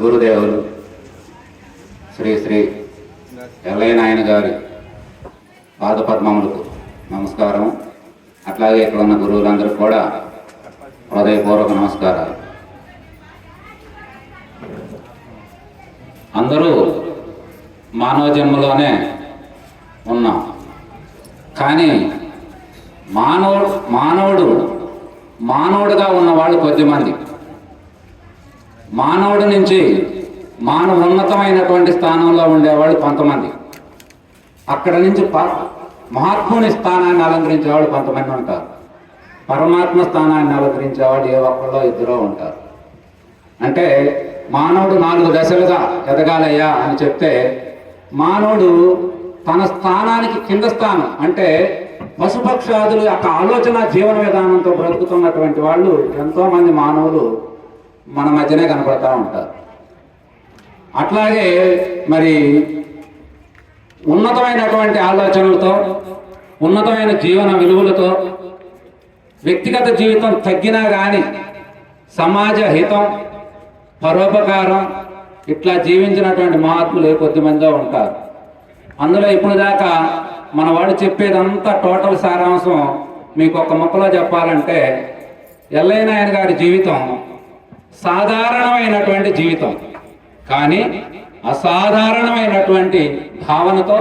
గురుదేవులు శ్రీ శ్రీ ఎల్లయ్య నాయన గారి పాదపద్మములకు నమస్కారం అట్లాగే ఇక్కడ ఉన్న గురువులందరూ కూడా హృదయపూర్వక నమస్కారాలు. అందరూ మానవ జన్మలోనే ఉన్నాం. కానీ మానవుడు మానవుడు మానవుడుగా ఉన్నవాళ్ళు కొద్దిమంది. మానవుడి నుంచి మానవ ఉన్నతమైనటువంటి స్థానంలో ఉండేవాళ్ళు కొంతమంది. అక్కడ నుంచి ప మహాత్ముని స్థానాన్ని అలంకరించేవాళ్ళు కొంతమంది ఉంటారు. పరమాత్మ స్థానాన్ని అలంకరించేవాళ్ళు ఏ ఒక్కళ్ళో ఇద్దరో ఉంటారు. అంటే మానవుడు నాలుగు దశలుగా ఎదగాలయ్యా అని చెప్తే మానవుడు తన స్థానానికి కింద స్థానం అంటే పశుపక్షాదులు యొక్క ఆలోచన జీవన విధానంతో బ్రతుకుతున్నటువంటి వాళ్ళు ఎంతోమంది మానవులు మన మధ్యనే కనపడతా ఉంటారు. అట్లాగే మరి ఉన్నతమైనటువంటి ఆలోచనలతో ఉన్నతమైన జీవన విలువలతో వ్యక్తిగత జీవితం తగ్గినా కానీ సమాజ హితం పరోపకారం ఇట్లా జీవించినటువంటి మహాత్ములు ఏ కొద్దిమందిలో ఉంటారు. అందులో ఇప్పుడు దాకా మన వాడు చెప్పేదంతా టోటల్ సారాంశం మీకు ఒక ముక్కలో చెప్పాలంటే ఎల్లయ్య నాయన గారి జీవితం సాధారణమైనటువంటి జీవితం. కానీ అసాధారణమైనటువంటి భావనతో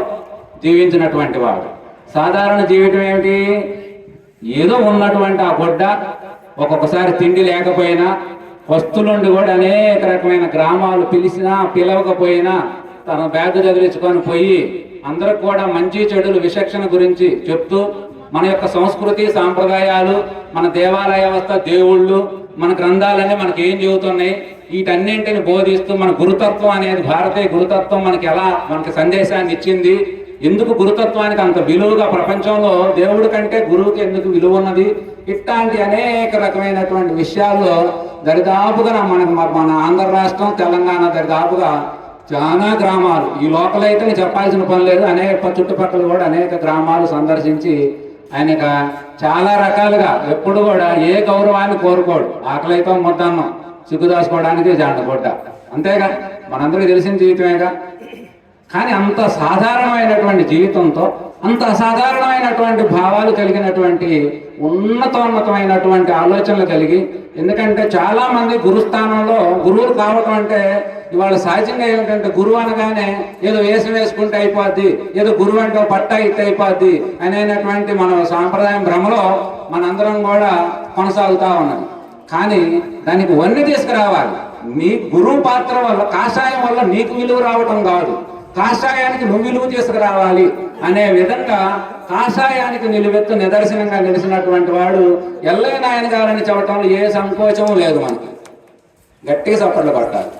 జీవించినటువంటి వాడు. సాధారణ జీవితం ఏమిటి? ఏదో ఉన్నటువంటి ఆ గొడ్డ ఒక్కొక్కసారి తిండి లేకపోయినా వస్తులుండి కూడా అనేక రకమైన గ్రామాలు పిలిచినా పిలవకపోయినా తన బ్యాగ్ చదివించుకొని పోయి అందరూ కూడా మంచి చెడులు విచక్షణ గురించి చెప్తూ మన యొక్క సంస్కృతి సాంప్రదాయాలు మన దేవాలయ వ్యవస్థ దేవుళ్ళు మన గ్రంథాలన్నీ మనకి ఏం చెబుతున్నాయి? వీటన్నింటిని బోధిస్తూ మన గురుతత్వం అనేది భారతీయ గురుతత్వం మనకి ఎలా మనకి సందేశాన్ని ఇచ్చింది? ఎందుకు గురుతత్వానికి అంత విలువగా ప్రపంచంలో దేవుడి కంటే గురువుకి ఎందుకు విలువ ఉన్నది? ఇట్లాంటి అనేక రకమైనటువంటి విషయాల్లో దరిదాపుగా మనకు మన ఆంధ్ర రాష్ట్రం తెలంగాణ దరిదాపుగా చాలా గ్రామాలు. ఈ లోకల్ అయితే చెప్పాల్సిన పని లేదు. అనేక చుట్టుపక్కల కూడా అనేక గ్రామాలు సందర్శించి ఆయన చాలా రకాలుగా ఎప్పుడు కూడా ఏ గౌరవాన్ని కోరుకోడు. ఆకలితో ముద్దన్నం. సిగ్గుదాసుకోవడానికి జాండగొడ్డ అంతేగా? మనందరికీ తెలిసిన జీవితమేగా? కానీ అంత సాధారణమైనటువంటి జీవితంతో అంత అసాధారణమైనటువంటి భావాలు కలిగినటువంటి ఉన్నతోన్నతమైనటువంటి ఆలోచనలు కలిగి ఎందుకంటే చాలామంది గురుస్థానంలో గురువులు కావటం అంటే ఇవాళ సహజంగా ఏమిటంటే గురువు అనగానే ఏదో వేసం వేసుకుంటే అయిపోద్ది ఏదో గురువు అంటే పట్ట ఇట్ అయిపోద్ది అనేటువంటి మన సాంప్రదాయం భ్రమలో మనందరం కూడా కొనసాగుతా ఉన్నది. కానీ దానికి వన్ని తీసుకురావాలి. నీ గురువు పాత్ర వల్ల కాషాయం వల్ల నీకు విలువ రావటం కాదు. కాషాయానికి నువ్వు విలువ తీసుకురావాలి అనే విధంగా కాషాయానికి నిలువెత్తు నిదర్శనంగా నిలిచినటువంటి వాడు ఎల్లయ్య నాయన గారని చెప్పటంలో ఏ సంకోచము లేదు మనకి. గట్టిగా చప్పట్లు పట్టాలి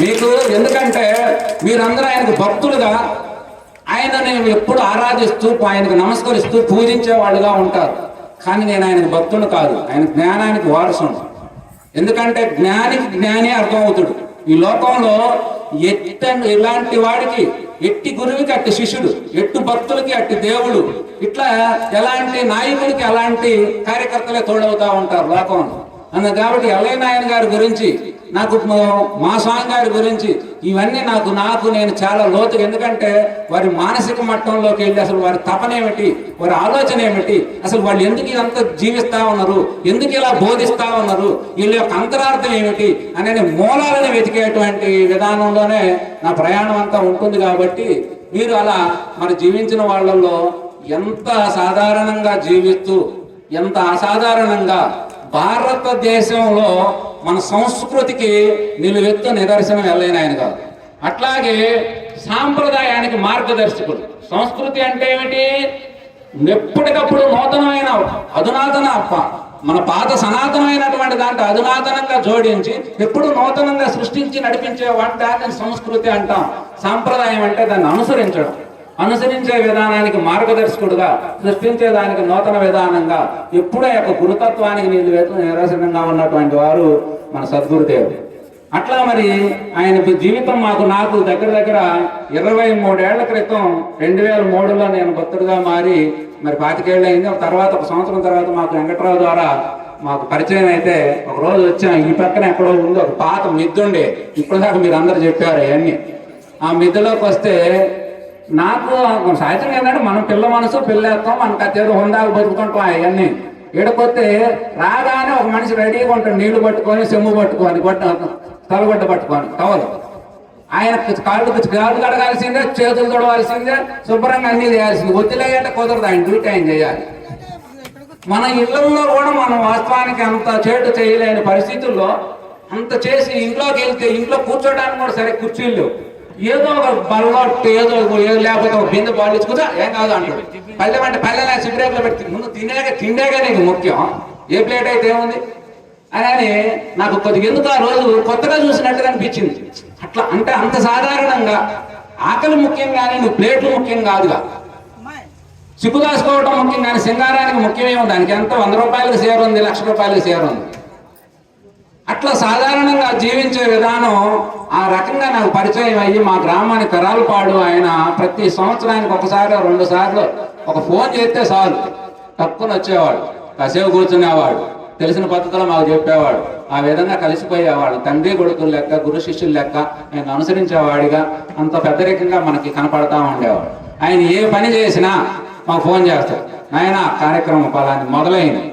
మీకు ఎందుకంటే మీరందరూ ఆయనకు భక్తులుగా ఆయనని ఎప్పుడు ఆరాధిస్తూ ఆయనకు నమస్కరిస్తూ పూజించే వాళ్ళుగా ఉంటారు. కానీ నేను ఆయనకు భక్తుడు కాదు. ఆయన జ్ఞానానికి వారసుడు. ఎందుకంటే జ్ఞానికి జ్ఞానే అర్థమవుతాడు. ఈ లోకంలో ఎట్ట ఇలాంటి వాడికి ఎట్టి గురువుకి అట్టి శిష్యుడు ఎట్టు భక్తులకి అట్టి దేవుడు ఇట్లా ఎలాంటి నాయకుడికి అలాంటి కార్యకర్తలే తోడవుతా ఉంటారు లోకంలో. అన్న కాబట్టి ఎల్లయ్య నాయన గారి గురించి నాకు మా స్వామి గారి గురించి ఇవన్నీ నాకు నాకు నేను చాలా లోతు ఎందుకంటే వారి మానసిక మట్టంలోకి వెళ్ళి అసలు వారి తపన ఏమిటి వారి ఆలోచన ఏమిటి అసలు వాళ్ళు ఎందుకు ఇదంతా జీవిస్తా ఉన్నారు ఎందుకు ఇలా బోధిస్తా ఉన్నారు వీళ్ళ యొక్క అంతరార్థం ఏమిటి అనే మూలాలను వెతికేటువంటి విధానంలోనే నా ప్రయాణం అంతా ఉంటుంది కాబట్టి మీరు అలా మరి జీవించిన వాళ్ళల్లో ఎంత సాధారణంగా జీవిస్తూ ఎంత అసాధారణంగా భారతదేశంలో మన సంస్కృతికి నిలువెత్తు నిదర్శనం వెళ్ళైన ఆయన కాదు. అట్లాగే సాంప్రదాయానికి మార్గదర్శకుడు. సంస్కృతి అంటే ఏమిటి? ఎప్పటికప్పుడు నూతనమైన అధునాతన మన పాత సనాతనమైనటువంటి దాంట్లో అధునాతనంగా జోడించి ఎప్పుడు నూతనంగా సృష్టించి నడిపించే వాటి సంస్కృతి అంటాం. సాంప్రదాయం అంటే దాన్ని అనుసరించడం. అనుసరించే విధానానికి మార్గదర్శకుడుగా సృష్టించే దానికి నూతన విధానంగా ఎప్పుడూ యొక్క గురుతత్వానికి నీళ్ళు నిరసనంగా ఉన్నటువంటి వారు మన సద్గురుదేవుడు అట్లా మరి ఆయన జీవితం మాకు నాకు దగ్గర దగ్గర ఇరవై మూడేళ్ళ క్రితం రెండు వేల మూడులో నేను భక్తుడిగా మారి మరి పాతికేళ్ళు అయింది తర్వాత ఒక సంవత్సరం తర్వాత మాకు వెంకట్రావు ద్వారా మాకు పరిచయం అయితే ఒక రోజు వచ్చాం. ఈ పక్కన ఎక్కడో ఉంది ఒక పాత మిద్దుండే. ఇప్పుడు దాకా మీరు అందరు చెప్పారు అవన్నీ. ఆ మిద్దెలోకి వస్తే నాకు సాయంత్రం ఏంటంటే మనం పిల్ల మనసు పిల్లేస్తాం మనకు అత్యేదో హుందాలు బతుకుతుంటాం అవన్నీ. ఈడకొస్తే రాగానే ఒక మనిషి రెడీగా ఉంటాడు నీళ్ళు పట్టుకొని సెమ్ము పట్టుకొని గొడ్డ తలగొడ్డ పట్టుకొని కవలు ఆయన కాళ్ళు కాళ్ళు కడగాల్సిందే చేతులు తొడవాల్సిందే శుభ్రంగా అన్ని చేయాల్సింది. వద్దులే కుదరదు ఆయన డ్యూటీ ఆయన చేయాలి. మన ఇళ్ళలో కూడా మనం వాస్తవానికి అంత చేటు చేయలేని పరిస్థితుల్లో అంత చేసి ఇంట్లోకి వెళ్తే ఇంట్లో కూర్చోడానికి కూడా సరే కుర్చీలు లేవు. ఏదో ఒక బల్లొట్టు ఏదో ఒక- ఏదో లేకపోతే ఒక బిందె బాల్ ఇచ్చుకుంటా ఏం కాదు అంటాడు. పల్లె అంటే పల్లెలా సిగరెట్లో పెట్టి ముందు తినేగా తిండేగా నీకు ముఖ్యం. ఏ ప్లేట్ అయితే ఏముంది? అని నాకు కొద్దిగా ఎందుకు ఆ రోజు కొత్తగా చూసినట్టుగా అనిపించింది. అట్లా అంటే అంత సాధారణంగా ఆకలి ముఖ్యం కానీ నువ్వు ప్లేట్లు ముఖ్యం కాదుగా. సిగ్గు దాచుకోవడం ముఖ్యం కానీ సింగారానికి ముఖ్యమే ఉంది. దానికి ఎంత వంద రూపాయలకు షేర్ ఉంది లక్ష రూపాయలకు షేర్ ఉంది. అట్లా సాధారణంగా జీవించే విధానం ఆ రకంగా నాకు పరిచయం అయ్యి మా గ్రామానికి కరాలపాడు ఆయన ప్రతి సంవత్సరానికి ఒకసారి రెండు సార్లు ఒక ఫోన్ చేస్తే చాలు. తక్కువ వచ్చేవాడు కాసేపు కూర్చునేవాడు తెలిసిన పద్ధతులు మాకు చెప్పేవాడు ఆ విధంగా కలిసిపోయేవాడు. తండ్రి కొడుకులు లెక్క గురు శిష్యుల లెక్క ఆయన అనుసరించేవాడిగా అంత పెద్దరికంగా మనకి కనపడతా ఉండేవాడు. ఆయన ఏ పని చేసినా మాకు ఫోన్ చేస్తాడు. నాయన కార్యక్రమం పలాని మొదలైంది.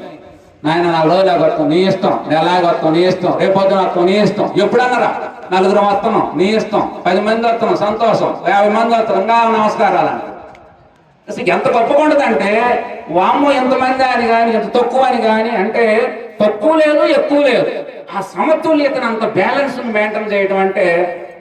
నాయన నా రోజులా వస్తాం నీ ఇష్టం. నెలాగా కొడతాం నీ ఇష్టం. రేపు పొద్దున వస్తాం నీ ఇష్టం. ఎప్పుడన్నారా? నలుగురు వస్తున్నాం నీ ఇష్టం. పది మంది వస్తున్నాం సంతోషం. యాభై మంది వస్తున్నాం ఇంకా నమస్కారాలు. అంట అసలు ఎంత గొప్పకుండదంటే వామ్మో ఎంతమంది అని కానీ ఎంత తక్కువ అని కానీ అంటే తక్కువ లేదు ఎక్కువ లేదు. ఆ సమతుల్యతను అంత బ్యాలెన్స్ మెయింటైన్ చేయడం అంటే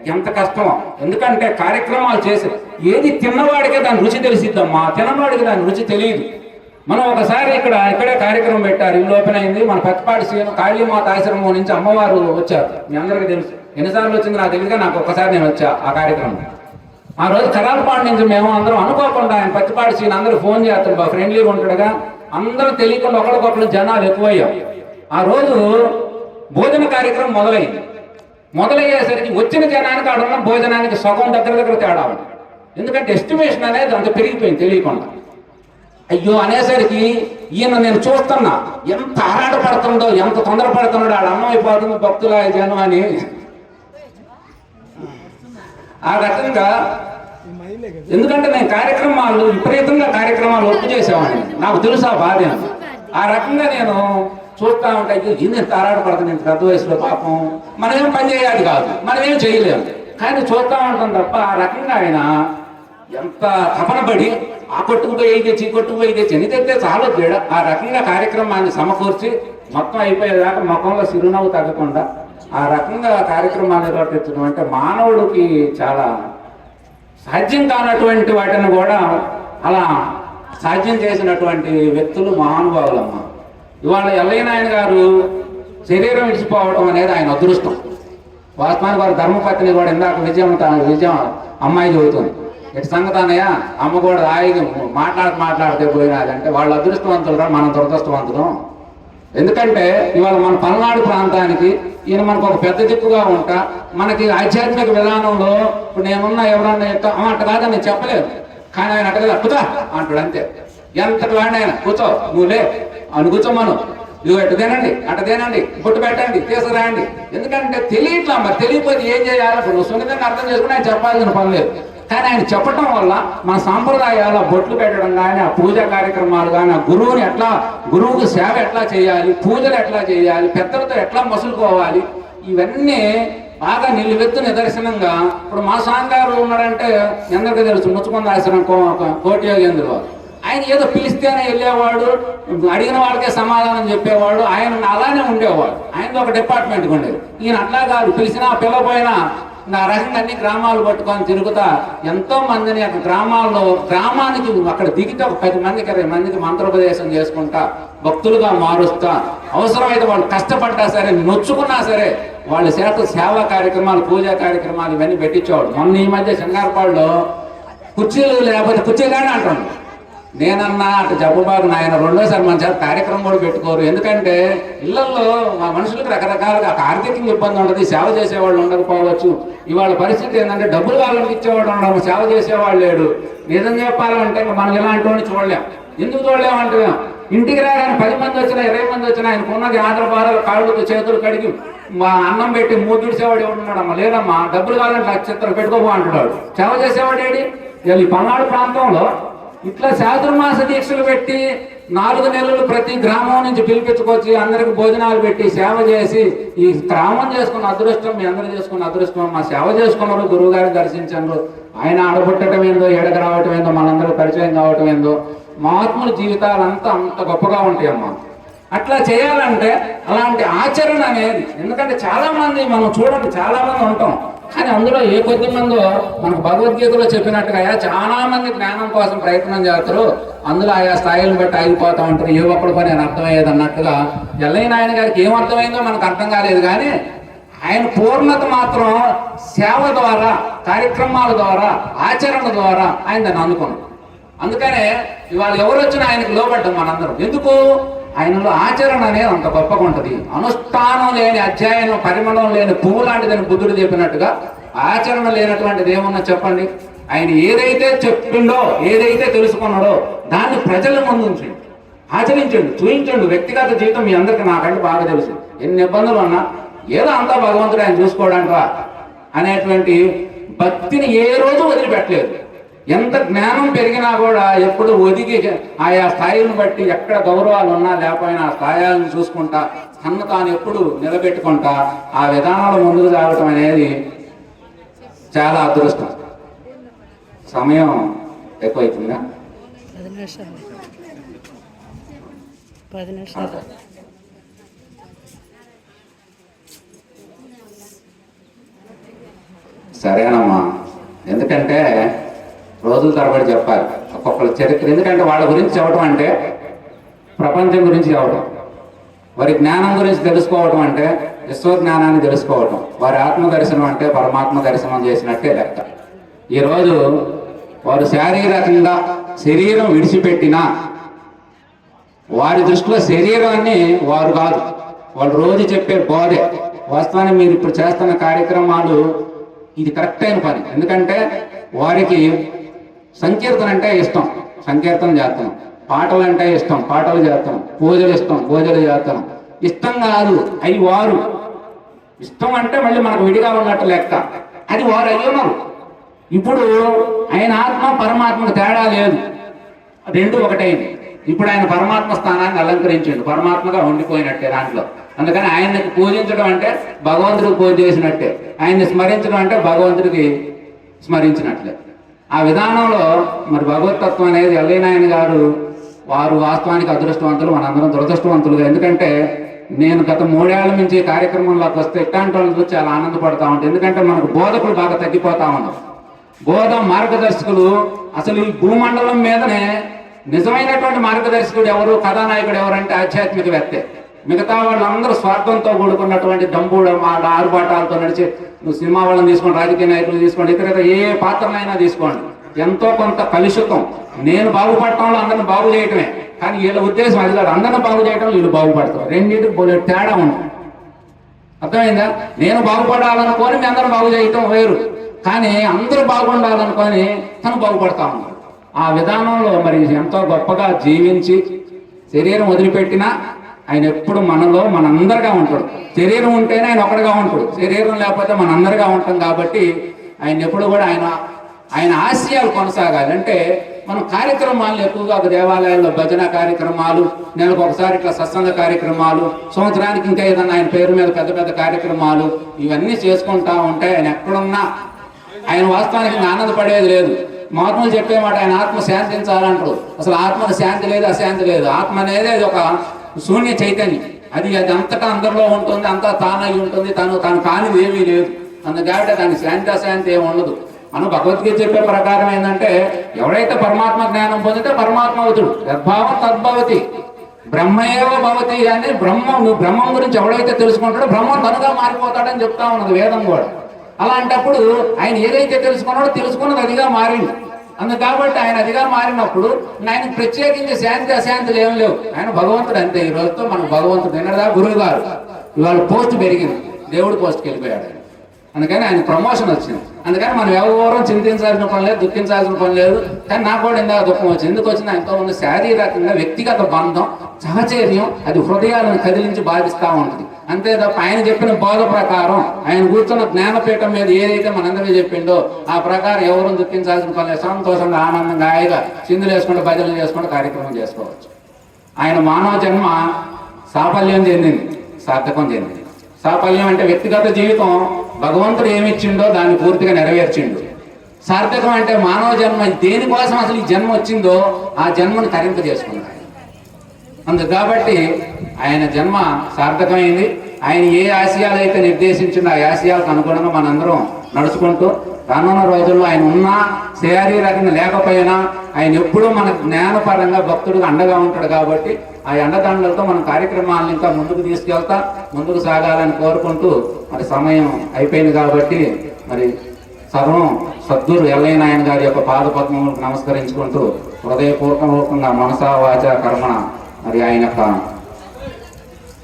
ఎంత కష్టమో ఎందుకంటే కార్యక్రమాలు చేసి ఏది తిన్నవాడికే దాని రుచి తెలిసిద్దమ్మా. తినవాడికి దాని రుచి తెలియదు. మనం ఒకసారి ఇక్కడ ఇక్కడే కార్యక్రమం పెట్టారు. ఇల్లు ఓపెన్ అయింది. మన పెద్దపాటి సీను కాళీమాత ఆశ్రమం నుంచి అమ్మవారు వచ్చారు. మీ అందరికీ తెలుసు. ఎన్నిసార్లు వచ్చింది నాకు తెలియదుగా నాకు ఒక్కసారి నేను వచ్చా ఆ కార్యక్రమం. ఆ రోజు కరాలపాడు నుంచి మేము అందరం అనుకోకుండా ఆయన పత్తిపాడు సీన్ అందరూ ఫోన్ చేస్తాడు బాగా ఫ్రెండ్లీగా ఉంటాడుగా. అందరూ తెలియకుండా ఒకరికొకరు జనాలు ఎక్కువయ్యాం ఆ రోజు భోజన కార్యక్రమం మొదలైంది. మొదలయ్యేసరికి వచ్చిన జనానికి ఆడ ఉన్న భోజనానికి సగం దగ్గర దగ్గర తేడా ఉంది. ఎందుకంటే ఎస్టిమేషన్ అనేది అంత పెరిగిపోయింది తెలియకుండా. అయ్యో అనేసరికి ఈయన నేను చూస్తున్నా. ఎంత ఆరాటపడుతుందో ఎంత తొందరపడుతున్నాడో ఆడ అమ్మ అయిపోతుంది భక్తుల జనం అని. ఆ రకంగా ఎందుకంటే నేను కార్యక్రమాలు విపరీతంగా కార్యక్రమాలు ఒప్పు చేసేవాడిని. నాకు తెలుసు ఆ బాధ ఆ రకంగా నేను చూస్తా ఉంటే అయ్యో ఈయన ఎంత ఆరాటపడుతుంది ఇంత పెద్ద వయసులో పాపం. మనమేం పని చేయాలి కాదు. మనమేం చేయలేము. కానీ చూస్తా ఉంటాం తప్ప ఆ రకంగా ఆయన ఎంత తపనపడి ఆ కొట్టుకు పోయి తెచ్చి ఈ కొట్టుకు పోయి తెచ్చి ఎన్ని తెస్తే చాలా తేడా ఆ రకంగా కార్యక్రమాన్ని సమకూర్చి మొత్తం అయిపోయేదాకా ముఖంలో చిరునవ్వు తగ్గకుండా ఆ రకంగా కార్యక్రమాలు నిర్వర్తించడం అంటే మానవుడికి చాలా సాధ్యం కానటువంటి వాటిని కూడా అలా సాధ్యం చేసినటువంటి వ్యక్తులు మహానుభావులమ్మ. ఇవాళ ఎల్లయ్యనాయన గారు శరీరం విడిచిపోవడం అనేది ఆయన అదృష్టం. వాస్తవానికి వారి ధర్మపత్ని కూడా ఇందాక విజయం తన విజయం అమ్మాయి చదువుతుంది ఇటు సంగతి అన్నయ్య అమ్మ కూడా హాయిగా మాట్లాడి మాట్లాడితే పోయినది. అంటే వాళ్ళు అదృష్టవంతులు రా మనం దురదృష్టవంతులం. ఎందుకంటే ఇవాళ మన పల్నాడు ప్రాంతానికి ఈయన మనకు ఒక పెద్ద దిక్కుగా ఉంటా. మనకి ఆధ్యాత్మిక విధానంలో ఇప్పుడు నేనున్నా ఎవరన్నా చెప్తా అట్ట కాదని నేను చెప్పలేదు. కానీ ఆయన అట్టగా కూర్చో అంటాడు అంతే. ఎంతటి వాడిని ఆయన కూర్చో నువ్వులే అని కూర్చోమను. ఇదిగో ఎట్టు తినండి అట్ట తినండి బొట్టు పెట్టండి తీసుకురండి. ఎందుకంటే తెలియట్లా మరి తెలియకపోతే ఏం చేయాలి? ఇప్పుడు నువ్వు సున్నితంగా అర్థం చేసుకుని ఆయన చెప్పాల్సిన పని లేదు. కానీ ఆయన చెప్పటం వల్ల మన సాంప్రదాయాల బొట్లు పెట్టడం కానీ ఆ పూజ కార్యక్రమాలు కానీ ఆ గురువుని ఎట్లా గురువుకు సేవ ఎట్లా చేయాలి పూజలు ఎట్లా చేయాలి పెద్దలతో ఎట్లా మసులుకోవాలి ఇవన్నీ బాగా నిలువెత్తు నిదర్శనంగా ఇప్పుడు మా సాంగారు ఉన్నాడంటే ఎందరికీ తెలుసు ముచ్చుకొంద ఆశ్రమం కో- కోటి యోగేంద్రుడు వారు. ఆయన ఏదో పిలిస్తేనే వెళ్ళేవాడు అడిగిన వాళ్ళకే సమాధానం చెప్పేవాడు ఆయన అలానే ఉండేవాడు ఆయన ఒక డిపార్ట్మెంట్ ఉండేది ఈయన అట్లా కాదు పిలిచినా పిల్లపోయినా నా రకంగా అన్ని గ్రామాలు పట్టుకొని తిరుగుతా ఎంతో మందిని అక్కడ గ్రామాల్లో గ్రామానికి అక్కడ దిగితే ఒక పది మందికి ఇరవై మందికి మంత్రోపదేశం చేసుకుంటా భక్తులుగా మారుస్తా. అవసరమైతే వాళ్ళు కష్టపడ్డా సరే నొచ్చుకున్నా సరే వాళ్ళ చేత సేవా కార్యక్రమాలు పూజా కార్యక్రమాలు ఇవన్నీ పెట్టించేవాడు మొన్న ఈ మధ్య శంగారపాడులో కుర్చీలు లేకపోతే కుర్చీలు కానీ అంటున్నాడు నేనన్నా అటు జబ్బుబాబు నాయన రెండోసారి మన చేత కార్యక్రమం కూడా పెట్టుకోరు. ఎందుకంటే ఇళ్ళలో మా మనుషులకు రకరకాలుగా ఆర్థికంగా ఇబ్బంది ఉండదు సేవ చేసేవాళ్ళు ఉండకపోవచ్చు. ఇవాళ పరిస్థితి ఏంటంటే డబ్బులు వాళ్ళకి ఇచ్చేవాడు ఉండడం సేవ చేసేవాళ్ళు లేడు. నిజం చెప్పాలంటే ఇంకా మనం ఇలాంటి వాడిని చూడలేం. ఎందుకు చూడలేమంటే ఇంటికి రాగానే పది మంది వచ్చినా ఇరవై మంది వచ్చినా ఆయనకు ఉన్నది ఆటల పారాలు కాళ్ళు చేతులు కడిగి మా అన్నం పెట్టి మూతుడిసేవాడు ఎవడున్నాడమ్మా లేదమ్మా డబ్బులు కావాలంటే లక్ష పెట్టుకోబో అంటున్నాడు. సేవ చేసేవాడు ఏడి ఇవాళ ఈ పల్నాడు ప్రాంతంలో ఇట్లా చాతుర్మాస దీక్షలు పెట్టి నాలుగు నెలలు ప్రతి గ్రామం నుంచి పిలిపించుకొచ్చి అందరికి భోజనాలు పెట్టి సేవ చేసి ఈ గ్రామం చేసుకున్న అదృష్టం మీ అందరూ చేసుకున్న అదృష్టం మా సేవ చేసుకున్నారు గురువు గారిని దర్శించారు ఆయన ఆడబుట్టడం ఏందో ఎడగ రావటం ఏందో మనందరూ పరిచయం కావటం ఏందో మహాత్ముల జీవితాలంతా అంత గొప్పగా ఉంటాయి అమ్మా అట్లా చేయాలంటే అలాంటి ఆచరణ అనేది ఎందుకంటే చాలామంది మనం చూడండి చాలా మంది ఉంటాం. కానీ అందులో ఏ కొద్ది మందో మనకు భగవద్గీతలో చెప్పినట్టుగా చాలా మంది జ్ఞానం కోసం ప్రయత్నం చేస్తారు. అందులో ఆయా స్థాయిలు బట్టి ఆగిపోతా ఉంటారు. ఏ ఒక్కడు పని ఆయన అర్థమయ్యేది అన్నట్టుగా ఎల్లయ్య నాయన గారికి ఏం అర్థమైందో మనకు అర్థం కాలేదు కానీ ఆయన పూర్ణత మాత్రం సేవ ద్వారా కార్యక్రమాల ద్వారా ఆచరణ ద్వారా ఆయన దాన్ని అందుకున్నాం అందుకనే ఇవాళ ఎవరు వచ్చినా ఆయనకు లోబడ్డం మనందరం. ఎందుకు? ఆయనలో ఆచరణ అనేది అంత గొప్పగా ఉంటుంది. అనుష్ఠానం లేని అధ్యయనం పరిమళం లేని పువ్వు లాంటిదని బుద్ధుడు చెప్పినట్టుగా ఆచరణ లేనటువంటిది ఏమన్నా చెప్పండి? ఆయన ఏదైతే చెప్పిండో ఏదైతే తెలుసుకున్నాడో దాన్ని ప్రజల ముందు ఉంచండి. ఆచరించండి చూయించండి. వ్యక్తిగత జీవితం మీ అందరికీ నాకంటే బాగా తెలుసు. ఎన్ని ఇబ్బందులు ఉన్నా ఏదో అంతా భగవంతుడు ఆయన చూసుకోవడానికి అనేటువంటి భక్తిని ఏ రోజు వదిలిపెట్టలేదు. ఎంత జ్ఞానం పెరిగినా కూడా ఎప్పుడు ఒదిగి ఆయా స్థాయిలను బట్టి ఎక్కడ గౌరవాలు ఉన్నా లేకపోయినా ఆ స్థాయిలను చూసుకుంటా తను తాను ఎప్పుడు నిలబెట్టుకుంటా ఆ విధానాలు ముందుకు సాగటం అనేది చాలా అదృష్టం. సమయం ఎక్కువైతుందా? సరేనమ్మా. ఎందుకంటే రోజుల తరబడి చెప్పాలి. ఒక్కొక్కరి చరిత్ర. ఎందుకంటే వాళ్ళ గురించి చెప్పడం అంటే ప్రపంచం గురించి చెప్పడం వారి జ్ఞానం గురించి తెలుసుకోవడం అంటే విశ్వజ్ఞానాన్ని తెలుసుకోవడం వారి ఆత్మ దర్శనం అంటే పరమాత్మ దర్శనం చేసినట్టే లెక్క. ఈరోజు వారు శారీరకంగా శరీరం విడిచిపెట్టినా వారి దృష్టిలో శరీరాన్ని వారు కాదు. వాళ్ళు రోజు చెప్పే బోధే. వాస్తవానికి మీరు ఇప్పుడు చేస్తున్న కార్యక్రమాలు ఇది కరెక్ట్ అయిన పని. ఎందుకంటే వారికి సంకీర్తన అంటే ఇష్టం. సంకీర్తన చేస్తాం. పాటలు అంటే ఇష్టం. పాటలు చేస్తాం. పూజలు ఇష్టం. పూజలు చేస్తాం. ఇష్టం కాదు. అవి వారు. ఇష్టం అంటే మళ్ళీ మనకు విడిగా ఉన్నట్టు లెక్క. అది వారు అయ్యున్నారు ఇప్పుడు ఆయన ఆత్మ పరమాత్మకు తేడా లేదు. రెండు ఒకటైంది. ఇప్పుడు ఆయన పరమాత్మ స్థానాన్ని అలంకరించిండు. పరమాత్మగా ఉండిపోయినట్టే దాంట్లో. అందుకని ఆయనకి పూజించడం అంటే భగవంతుడికి పూజ చేసినట్టే. ఆయన్ని స్మరించడం అంటే భగవంతుడికి స్మరించినట్లే. ఆ విధానంలో మరి భగవతత్వం అనేది ఎల్లయ్యనాయన గారు వారు వాస్తవానికి అదృష్టవంతులు మనందరం దురదృష్టవంతులుగా. ఎందుకంటే నేను గత మూడేళ్ళ నుంచి కార్యక్రమంలోకి వస్తే ఇట్లాంటి వాళ్ళు చాలా ఆనందపడతా ఉంటాం. ఎందుకంటే మనకు బోధకులు బాగా తగ్గిపోతా ఉన్నాం బోధ మార్గదర్శకులు అసలు ఈ భూమండలం మీదనే నిజమైనటువంటి మార్గదర్శకుడు ఎవరు కథానాయకుడు ఎవరంటే ఆధ్యాత్మికవేత్తే. మిగతా వాళ్ళందరూ స్వార్థంతో కూడుకున్నటువంటి డంబుడు మాట ఆరుబాటాలతో నడిచి నువ్వు సినిమా వాళ్ళని తీసుకోండి రాజకీయ నాయకులు తీసుకోండి ఇతర ఏ పాత్రనైనా తీసుకోండి. ఎంతో కొంత కలుషితం. నేను బాగుపడటంలో అందరిని బాగు చేయటమే. కానీ వీళ్ళ ఉద్దేశం అది కాదు. అందరిని బాగు చేయటం వీళ్ళు బాగుపడతారు. రెండింటికి పోలే తేడా ఉంటుంది అర్థమైందా? నేను బాగుపడాలనుకొని మీ అందరూ బాగు చేయటం వేరు. కానీ అందరూ బాగుండాలనుకొని తను బాగుపడతా ఉన్నాడు. ఆ విధానంలో మరి ఎంతో గొప్పగా జీవించి శరీరం వదిలిపెట్టినా ఆయన ఎప్పుడు మనలో మనందరిగా ఉంటాడు. శరీరం ఉంటేనే ఆయన ఒకటిగా ఉంటాడు. శరీరం లేకపోతే మనందరిగా ఉంటాం కాబట్టి ఆయన ఎప్పుడు కూడా ఆయన ఆయన ఆశయాలు కొనసాగాలి. అంటే మనం కార్యక్రమాలు ఎక్కువగా ఒక దేవాలయాల్లో భజన కార్యక్రమాలు నెలకు ఒకసారి ఇట్లా సత్సంగ కార్యక్రమాలు సంవత్సరానికి ఇంకా ఏదన్నా ఆయన పేరు మీద పెద్ద పెద్ద కార్యక్రమాలు ఇవన్నీ చేసుకుంటా ఉంటే ఆయన ఎక్కడున్నా ఆయన వాస్తవానికి ఆనందపడేది లేదు. మహాత్ములు చెప్పే మాట ఆయన ఆత్మ శాంతించాలంటారు అసలు ఆత్మకు శాంతి లేదు అశాంతి లేదు. ఆత్మ అనేది అది ఒక శూన్య చైతన్యం. అది అది అంతటా అందరిలో ఉంటుంది అంతా తానై ఉంటుంది తను తను కానిది ఏమీ లేదు. అందుకే దాని శాంతి ఏమి ఉండదు. మనం భగవద్గీత చెప్పే ప్రకారం ఏంటంటే ఎవడైతే పరమాత్మ జ్ఞానం పొందితే పరమాత్మ అవుతుడు. యద్భావం తద్భవతి. బ్రహ్మయేవ భవతి అని బ్రహ్మం నువ్వు బ్రహ్మం గురించి ఎవడైతే తెలుసుకుంటాడో బ్రహ్మం తనుగా మారిపోతాడని చెప్తా ఉన్నది వేదం కూడా. అలాంటప్పుడు ఆయన ఏదైతే తెలుసుకున్నాడో తెలుసుకున్నది అదిగా మారింది. అందు కాబట్టి ఆయన అదిగా మారినప్పుడు ఆయన ప్రత్యేకించి శాంతి అశాంతులు ఏం లేవు. ఆయన భగవంతుడు అంతే. ఈ రోజుతో మనకు భగవంతుడు నిన్నదా గురువు గారు ఇవాళ పోస్ట్ పెరిగింది. దేవుడు పోస్ట్కి వెళ్ళిపోయాడు ఆయన. అందుకని ఆయన ప్రమోషన్ వచ్చింది. అందుకని మనం ఎవరు చింతించాల్సిన పని లేదు దుఃఖించాల్సిన పని లేదు. కానీ నాకు కూడా ఇందాక దుఃఖం వచ్చింది. ఎందుకు వచ్చింది? ఆయనతో ఉన్న శారీరకంగా వ్యక్తిగత బంధం సహచర్యం అది హృదయాలను కదిలించి బాధిస్తూ ఉంటుంది. అంతే తప్ప ఆయన చెప్పిన బోధ ప్రకారం ఆయన కూర్చున్న జ్ఞానపీఠం మీద ఏదైతే మనందరికీ చెప్పిండో ఆ ప్రకారం ఎవరు దుఃఖించాల్సిన పని సంతోషంగా ఆనందంగా హాయిగా చిందులు వేసుకుంటూ భజనలు చేసుకుంటూ కార్యక్రమం చేసుకోవచ్చు. ఆయన మానవ జన్మ సాఫల్యం చెందింది సార్థకం చెందింది. సాఫల్యం అంటే వ్యక్తిగత జీవితం భగవంతుడు ఏమిచ్చిండో దాన్ని పూర్తిగా నెరవేర్చిండు. సార్థకం అంటే మానవ జన్మ దేనికోసం అసలు ఈ జన్మ వచ్చిందో ఆ జన్మను తరింప చేసుకున్నాడు అందు కాబట్టి ఆయన జన్మ సార్థకమైంది. ఆయన ఏ ఆశయాలు అయితే నిర్దేశించిన ఆ ఆశయాలకు అనుగుణంగా మనందరం నడుచుకుంటూ రానున్న రోజుల్లో ఆయన ఉన్నా శారీరకంగా లేకపోయినా ఆయన ఎప్పుడూ మన జ్ఞానపరంగా భక్తుడికి అండగా ఉంటాడు కాబట్టి ఆ అండదండలతో మన కార్యక్రమాలను ఇంకా ముందుకు తీసుకెళ్తా ముందుకు సాగాలని కోరుకుంటూ మరి సమయం అయిపోయింది కాబట్టి మరి సర్వం సద్గురు ఎల్లయ్య నాయన గారి యొక్క పాదపద్మములకు నమస్కరించుకుంటూ హృదయపూర్వకంగా మనసా వాచ కర్మణ మరి ఆయన యొక్క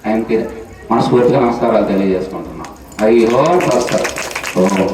ఆయనకి మనస్ఫూర్తిగా నమస్కారాలు తెలియజేసుకుంటున్నాం. అయ్యో ఓ.